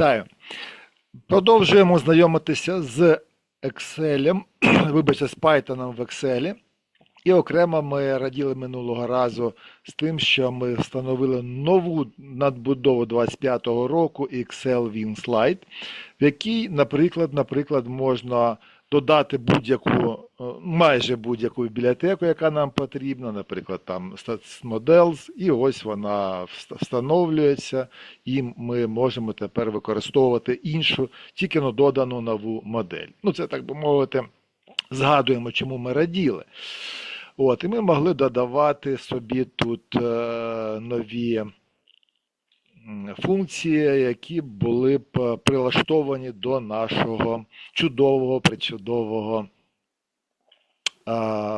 Вітаю. Продовжуємо знайомитися з Excel, вибачте, з Python в Excel. І окремо ми раділи минулого разу з тим, що ми встановили нову надбудову 25-го року Excel WinSlide, в якій, наприклад, наприклад, можна додати будь-яку, е, майже будь-яку бібліотеку, яка нам потрібна, наприклад, там Stats Models, і ось вона вста- встановлюється, і ми можемо тепер використовувати іншу, тільки но додану нову модель. Ну, це так би мовити, згадуємо, чому ми раділи. От, і ми могли додавати собі тут е, нові функції, які були б е, прилаштовані до нашого чудового, причудового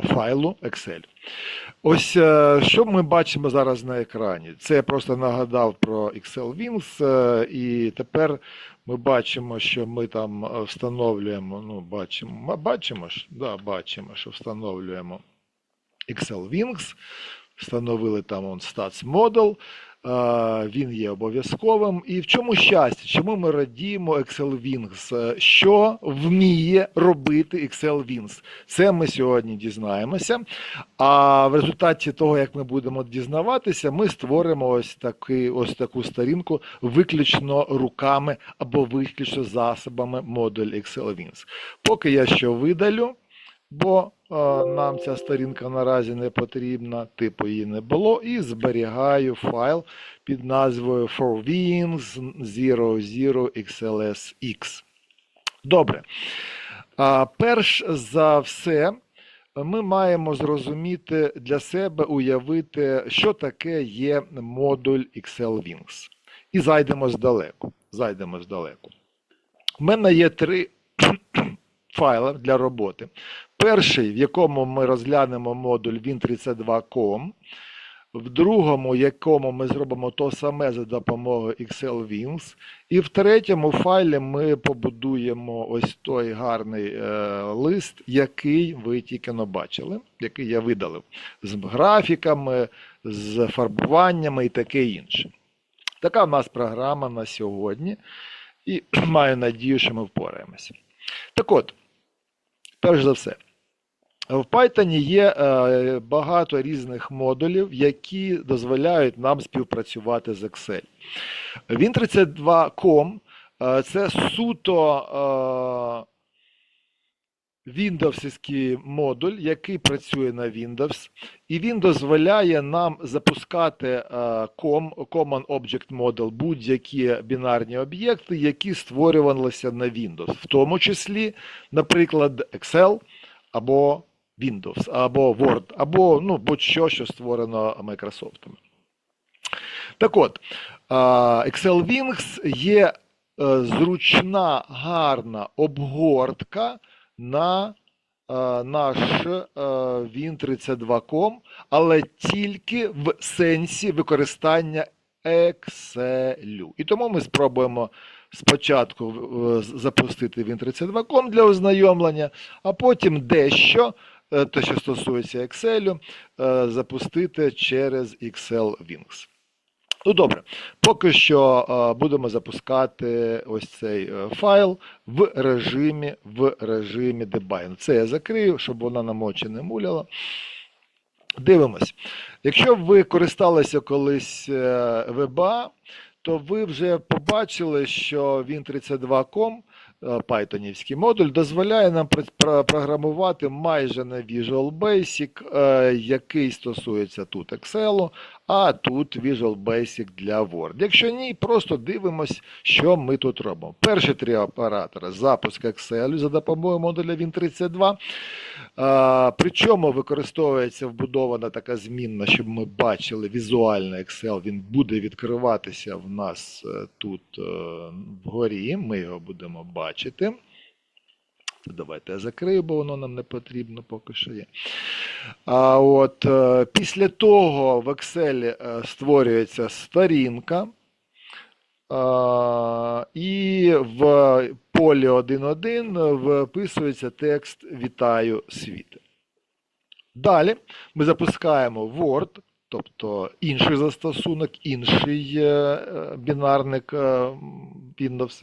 файлу Excel. Ось е, що ми бачимо зараз на екрані. Це я просто нагадав про Excel Wings, е, і тепер ми бачимо, що ми там встановлюємо. Ну, бачимо, бачимо да, бачимо, що встановлюємо Excel Wings, встановили там он Stats Model, він є обов'язковим. І в чому щастя? Чому ми радіємо Excel Wings? Е, Що вміє робити Excel Wings? Це ми сьогодні дізнаємося. А в результаті того, як ми будемо дізнаватися, ми створимо ось, такий, ось таку сторінку виключно руками або виключно засобами модуль Excel Wings. Поки я що видалю, бо нам ця сторінка наразі не потрібна, типу її не було, і зберігаю файл під назвою forwins 00xlsx. Добре. Перш за все, ми маємо зрозуміти для себе, уявити, що таке є модуль Excel Wings. І зайдемо здалеку. Зайдемо здалеку. У мене є три файли для роботи. Перший, в якому ми розглянемо модуль Win32.com, в другому, якому ми зробимо то саме за допомогою Excel Wings, і в третьому файлі ми побудуємо ось той гарний е, лист, який ви тільки но бачили, який я видалив з графіками, з фарбуваннями і таке інше. Така в нас програма на сьогодні, і маю надію, що ми впораємося. Так от, перш за все, в Python є е, багато різних модулів, які дозволяють нам співпрацювати з Excel. Win32.com е, це суто е, Windowsівський модуль, який працює на Windows, і він дозволяє нам запускати е, COM, Common Object Model, будь-які бінарні об'єкти, які створювалися на Windows, в тому числі, наприклад, Excel або Windows, або Word, або ну, будь-що, що створено Microsoft. Так от, Excel Wings є е, зручна, гарна обгортка на е, наш е, Win32.com, але тільки в сенсі використання Excel. І тому ми спробуємо спочатку е, запустити Win32.com для ознайомлення, а потім дещо, е, те, що стосується Excel, е, запустити через Excel Wings. Ну добре, поки що е, будемо запускати ось цей е, файл в режимі в режимі debug. Це я закрию, щоб вона нам очі не муляла. Дивимось. Якщо ви користалися колись ВБА, VBA, то ви вже побачили, що Win32.com, е, Pythonівський модуль, дозволяє нам пр- пр- програмувати майже на Visual Basic, е, який стосується тут Excel, а тут Visual Basic для Word. Якщо ні, просто дивимось, що ми тут робимо. Перші три оператори запуск Excel за допомогою модуля Win32. Причому використовується вбудована така змінна, щоб ми бачили візуально Excel. Він буде відкриватися в нас е, тут е, вгорі. Ми його будемо бачити. Давайте я закрию, бо воно нам не потрібно поки що є. А от е, після того в Excel е, створюється сторінка. І в полі 1.1 вписується текст Вітаю світ. Далі ми запускаємо Word, тобто інший застосунок, інший е, е, бінарник е, Windows.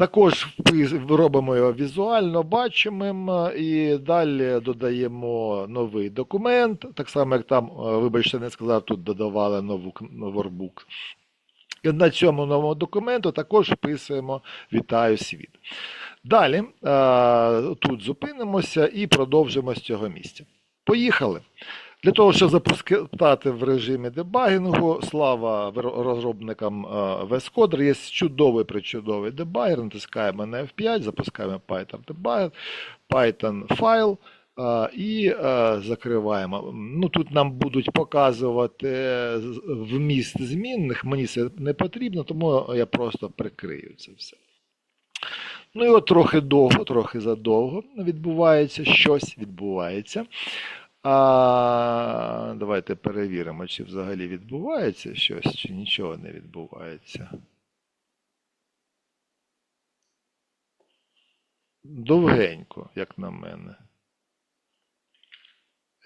Також робимо його візуально бачимим е, і далі додаємо новий документ. Так само, як там, е, вибачте, не сказав, тут додавали нову к- І на цьому новому документу також вписуємо Вітаю світ. Далі е, тут зупинимося і продовжимо з цього місця. Поїхали. Для того, щоб запускати в режимі дебагінгу, слава розробникам е, VS Coder, є чудовий причудовий дебагер. Натискаємо на F5, запускаємо Python debugger, Python файл е, і е, закриваємо. Ну, тут нам будуть показувати е, вміст змінних. Мені це не потрібно, тому я просто прикрию це все. Ну і от трохи довго, трохи задовго відбувається, щось відбувається. А, давайте перевіримо, чи взагалі відбувається щось, чи нічого не відбувається. Довгенько, як на мене.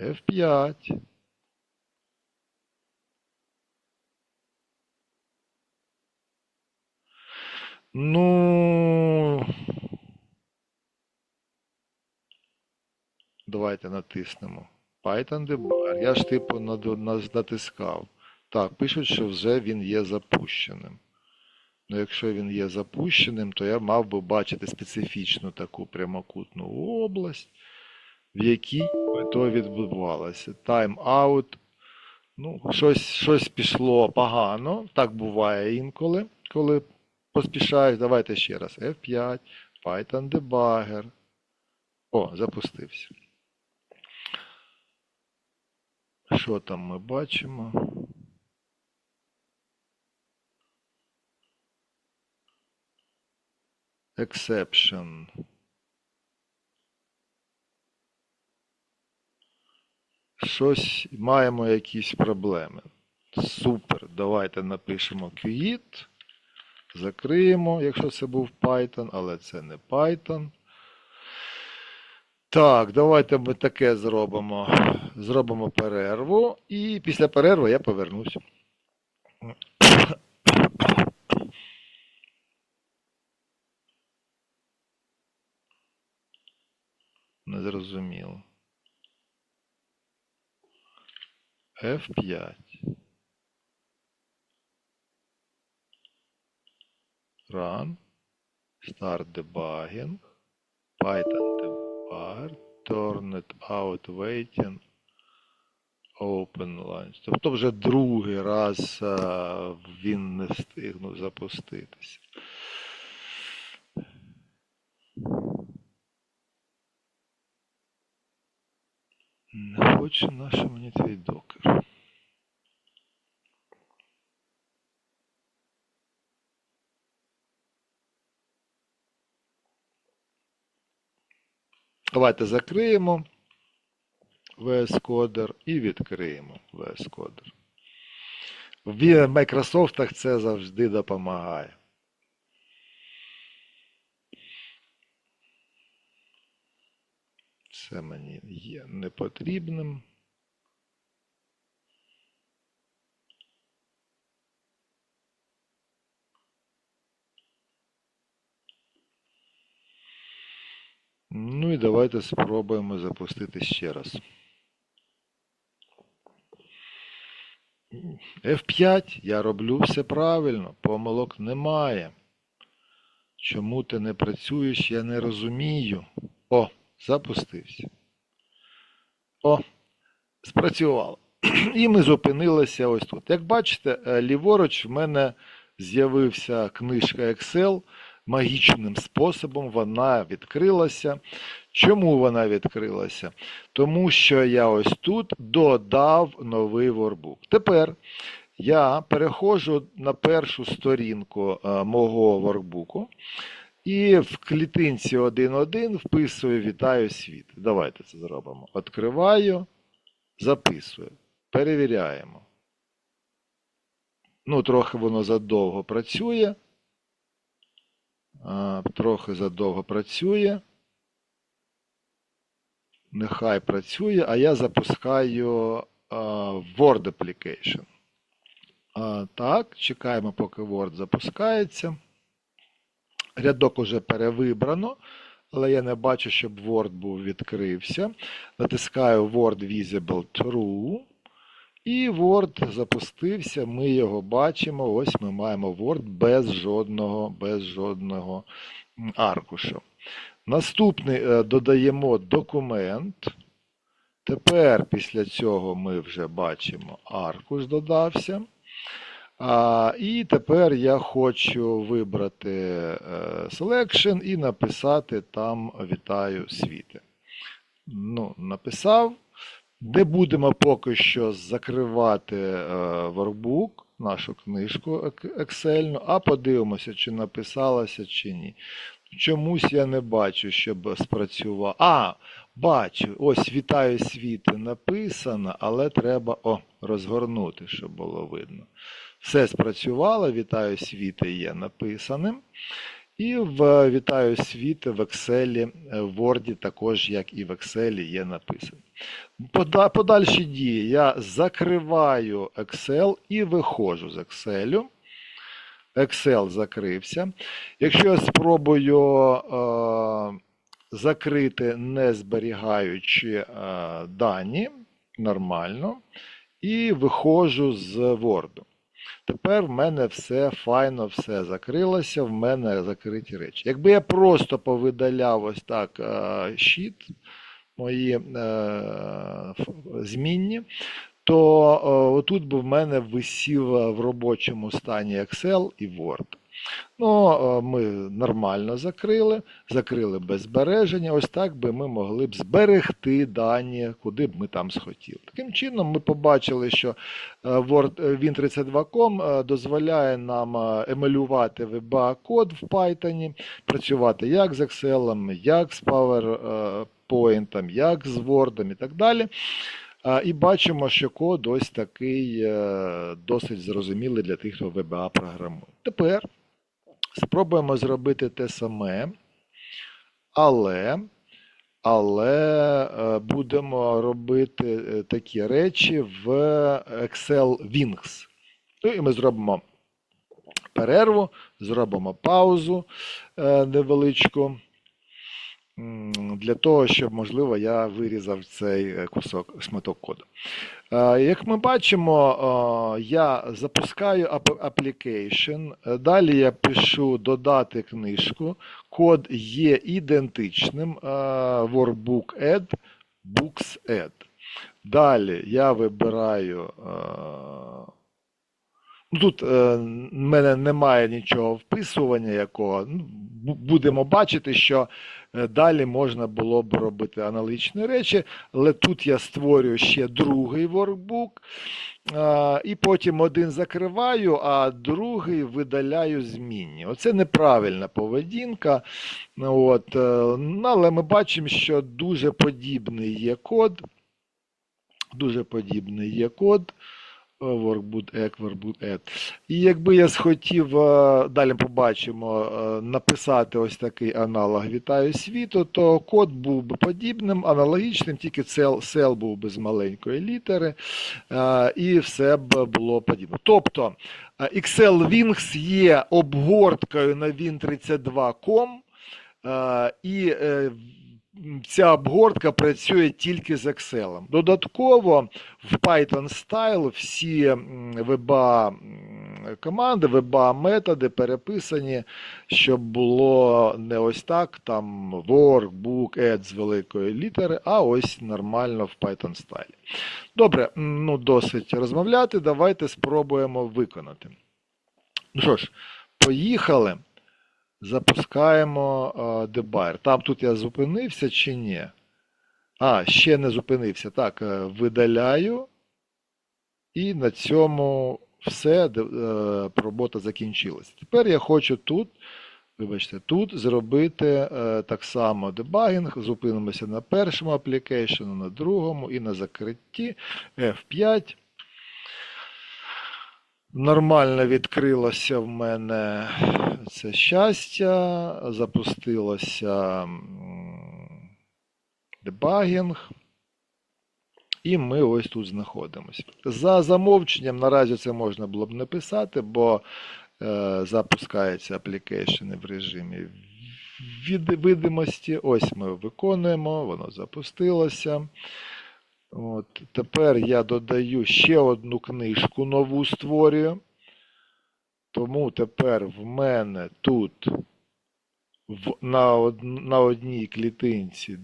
F5. Ну. Давайте натиснемо. Python debugger. Я ж типу натискав. Так, пишуть, що вже він є запущеним. Ну, якщо він є запущеним, то я мав би бачити специфічну таку прямокутну область, в якій то відбувалося. Тайм-аут. Ну, щось, щось пішло погано. Так буває інколи, коли поспішаєш. Давайте ще раз. F5, Python debugger. О, запустився. Що там ми бачимо? Exception. Щось маємо якісь проблеми. Супер. Давайте напишемо quit. Закриємо, якщо це був Python, але це не Python. Так, давайте ми таке зробимо. Зробимо перерву, і після перерви я повернусь. Незрозуміло. F5. Run. Start debugging. Python debugger. Turn turned out waiting. Open lines. Тобто вже другий раз він не встигнув запуститися. Не хоче наше мені твій докер. Давайте закриємо VS Coder і відкриємо VS Coder. В Microsoft це завжди допомагає. Це мені є непотрібним. Ну і давайте спробуємо запустити ще раз. F5, я роблю все правильно, помилок немає. Чому ти не працюєш, я не розумію. О, запустився. О, спрацювало. І ми зупинилися ось тут. Як бачите, е, ліворуч в мене з'явився книжка Excel. Магічним способом вона відкрилася. Чому вона відкрилася? Тому що я ось тут додав новий workbook. Тепер я переходжу на першу сторінку е, мого воркбуку і в клітинці 1.1 вписую Вітаю світ. Давайте це зробимо. Відкриваю, записую. Перевіряємо. Ну, трохи воно задовго працює. Трохи задовго працює. Нехай працює, а я запускаю Word Application. Так, чекаємо, поки Word запускається. Рядок уже перевибрано, але я не бачу, щоб Word був відкрився. Натискаю Word Visible True. І Word запустився, ми його бачимо. Ось ми маємо Word без жодного, без жодного аркушу. Наступний е, додаємо документ. Тепер після цього ми вже бачимо аркуш додався. А, і тепер я хочу вибрати е, Selection і написати там Вітаю світи. Ну, написав. Не будемо поки що закривати е, workbook, нашу книжку Excel, а подивимося, чи написалося, чи ні. Чомусь я не бачу, щоб спрацював. А, бачу, ось вітаю світи написано, але треба о, розгорнути, щоб було видно. Все спрацювало, вітаю світи є написаним. І в вітаю світи в Excel, е, в Word також, як і в Excel, є написано. Подальші дії. Я закриваю Excel і виходжу з Excel. Excel закрився. Якщо я спробую е, закрити, не зберігаючи е, дані, нормально, і виходжу з Word. Тепер в мене все файно, все закрилося, в мене закриті речі. Якби я просто повидаляв ось так е, щит, мої е, змінні, то е, отут би в мене висів в робочому стані Excel і Word. Ну, ми нормально закрили, закрили без збереження. Ось так би ми могли б зберегти дані, куди б ми там схотіли. Таким чином, ми побачили, що е, е, Win32.com е, дозволяє нам е, емулювати VBA-код в Python, працювати як з Excel, як з PowerPoint, як з Word і так далі. І бачимо, що код ось такий досить зрозумілий для тих, хто VBA програмує. Тепер спробуємо зробити те саме, але, але е, будемо робити е, такі речі в Excel Wings. Ну і ми зробимо перерву, зробимо паузу е, невеличку. Для того, щоб, можливо, я вирізав цей кусок шматок коду. Е, Як ми бачимо, е, я запускаю application, далі я пишу додати книжку, код є ідентичним е, workbook add, books add. Далі я вибираю. ну, Тут в мене немає нічого вписування якого. Ну, будемо бачити, що далі можна було б робити аналогічні речі, але тут я створюю ще другий е, і потім один закриваю, а другий видаляю змінні. Оце неправильна поведінка. От, е, але ми бачимо, що дуже подібний є код. Дуже подібний є код. І якби я схотів, далі побачимо, написати ось такий аналог Вітаю світу, то код був би подібним, аналогічним, тільки cell, cell був би з маленької літери, і все б було подібне. Тобто Excel Wings є обгорткою на Win32.com, е, і е, ця обгортка працює тільки з Excel. Додатково в Python Style всі м, команди, VBA методи переписані, щоб було не ось так, там work, book, add з великої літери, а ось нормально в Python Style. Добре, ну досить розмовляти. Давайте спробуємо виконати. Ну що ж, поїхали. Запускаємо е, дебайер. Там тут я зупинився чи ні? А, ще не зупинився. Так, е, видаляю. І на цьому все, е, робота закінчилась. Тепер я хочу тут, вибачте, тут зробити так само дебагінг. Зупинимося на першому аплікейшену, на другому і на закритті F5. Нормально відкрилося в мене це щастя, запустилося дебагінг. І ми ось тут знаходимося. За замовченням наразі це можна було б не писати, бо е, запускається аплікейшени в режимі від видимості. Ось ми виконуємо, воно запустилося. От, тепер я додаю ще одну книжку нову створюю. Тому тепер в мене тут в, на, од, на одній клітинці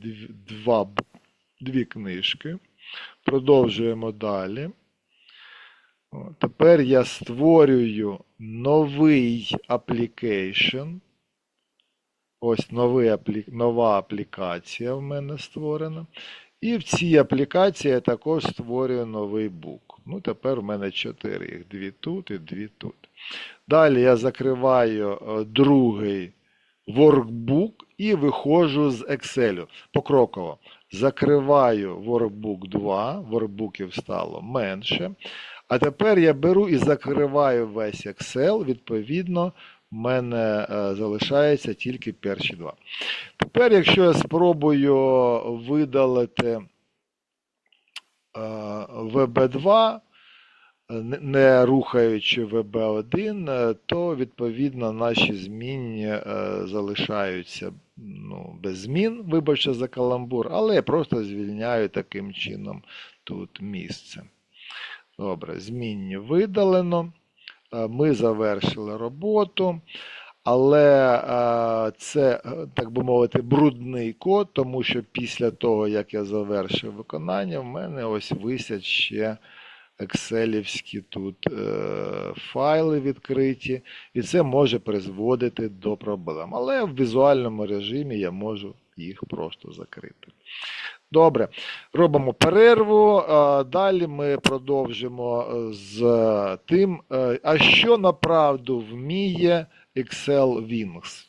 два, дві книжки. Продовжуємо далі. Тепер я створюю новий application. Ось новий нова аплікація в мене створена. І в цій аплікації я також створюю новий бук. Ну, тепер в мене чотири їх. Дві тут і дві тут. Далі я закриваю е, другий workbook і виходжу з Excel. Покроково. Закриваю workbook 2, workbookів стало менше. А тепер я беру і закриваю весь Excel. Відповідно, в мене е, залишається тільки перші два. Тепер, якщо я спробую видалити е, VB2, не- рухаючи VB1, е, то відповідно наші змінні залишаються ну, без змін, вибачте за каламбур, але я просто звільняю таким чином тут місце. Добре, змінні видалено. Е, Ми завершили роботу. Але е, це, е, так би мовити, брудний код, тому що після того, як я завершив виконання, в мене ось висять ще екселівські тут файли відкриті, і це може призводити до проблем. Але в візуальному режимі я можу їх просто закрити. Добре, робимо перерву. е, Далі ми продовжимо е, з тим, е, а що направду вміє Excel Wings.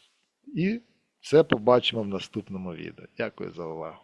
І це побачимо в наступному відео. Дякую за увагу.